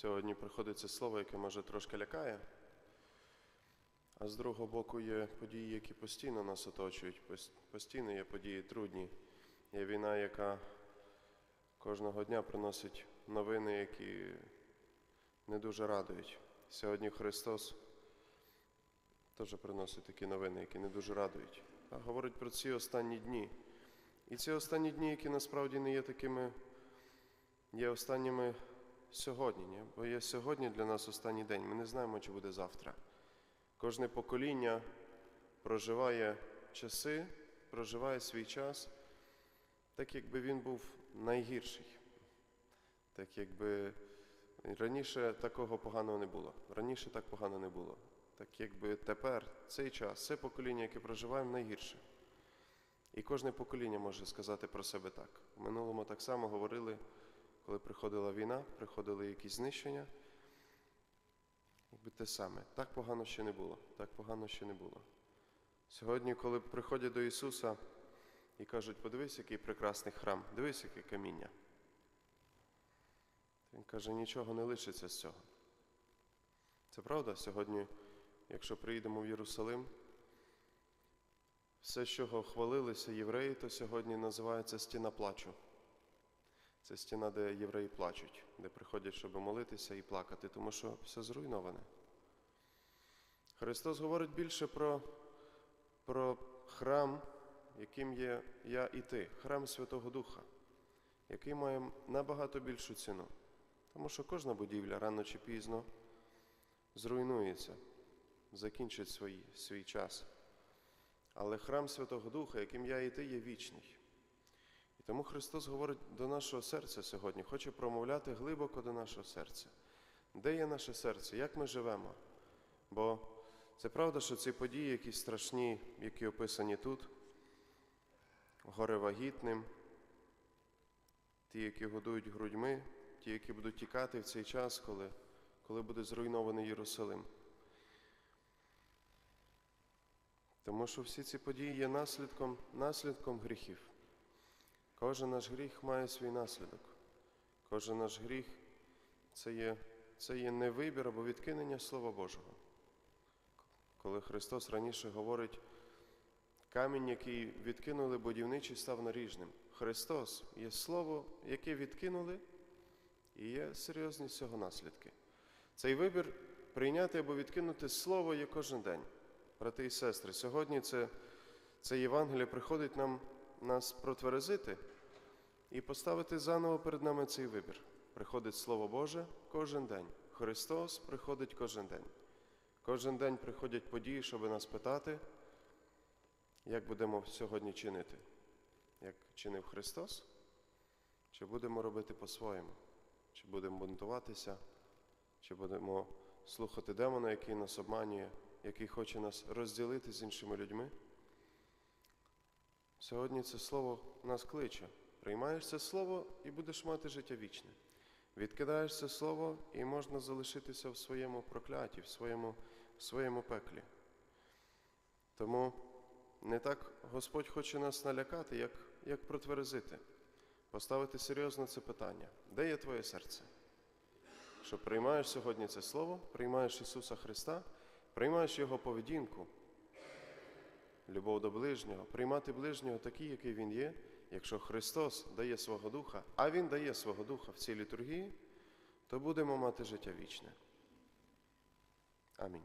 Сьогодні приходить це слово, яке може трошки лякає, а з другого боку є події, які постійно нас оточують. Постійно є події трудні. Є війна, яка кожного дня приносить новини, які не дуже радують. Сьогодні Христос теж приносить такі новини, які не дуже радують. А говорить про ці останні дні. І ці останні дні, які насправді не є такими, є останніми сьогодні. Ні? Бо є сьогодні для нас останній день. Ми не знаємо, чи буде завтра. Кожне покоління проживає часи, проживає свій час, так якби він був найгірший. Так якби раніше такого поганого не було. Раніше так погано не було. Так якби тепер цей час, це покоління, яке проживаємо, найгірше. І кожне покоління може сказати про себе так. В минулому так само говорили, коли приходила війна, приходили якісь знищення. Якби те саме. Так погано ще не було. Так погано ще не було. Сьогодні, коли приходять до Ісуса і кажуть, подивись, який прекрасний храм, дивись, яке каміння. Він каже, нічого не лишиться з цього. Це правда, сьогодні, якщо приїдемо в Єрусалим, все, чого хвалилися євреї, то сьогодні називається стіна плачу. Це стіна, де євреї плачуть, де приходять, щоб молитися і плакати, тому що все зруйноване. Христос говорить більше про, про храм, яким є я і ти, храм Святого Духа, який має набагато більшу ціну. Тому що кожна будівля рано чи пізно зруйнується, закінчить свій, свій час. Але храм Святого Духа, яким я і ти, є вічний. Тому Христос говорить до нашого серця сьогодні, хоче промовляти глибоко до нашого серця. Де є наше серце? Як ми живемо? Бо це правда, що ці події, якісь страшні, які описані тут, горе вагітним, ті, які годують грудьми, ті, які будуть тікати в цей час, коли, коли буде зруйнований Єрусалим. Тому що всі ці події є наслідком, наслідком гріхів. Кожен наш гріх має свій наслідок. Кожен наш гріх це є, це є не вибір або відкинення Слова Божого. Коли Христос раніше говорить, камінь, який відкинули будівничий, став наріжним. Христос є Слово, яке відкинули, і є серйозні з цього наслідки. Цей вибір прийняти або відкинути Слово є кожен день. Брати і сестри, сьогодні це, це Євангеліє приходить нам нас протверезити і поставити заново перед нами цей вибір. Приходить Слово Боже кожен день. Христос приходить кожен день. Кожен день приходять події, щоб нас питати, як будемо сьогодні чинити, як чинив Христос, чи будемо робити по-своєму, чи будемо бунтуватися, чи будемо слухати демона, який нас обманює, який хоче нас розділити з іншими людьми. Сьогодні це слово нас кличе. Приймаєш це слово і будеш мати життя вічне. Відкидаєш це слово і можна залишитися в своєму прокляті, в своєму, в своєму пеклі. Тому не так Господь хоче нас налякати, як, як протверезити, поставити серйозно це питання. Де є твоє серце? Що приймаєш сьогодні це слово, приймаєш Ісуса Христа, приймаєш Його поведінку, любов до ближнього, приймати ближнього такий, який він є, якщо Христос дає свого Духа, а Він дає свого Духа в цій літургії, то будемо мати життя вічне. Амінь.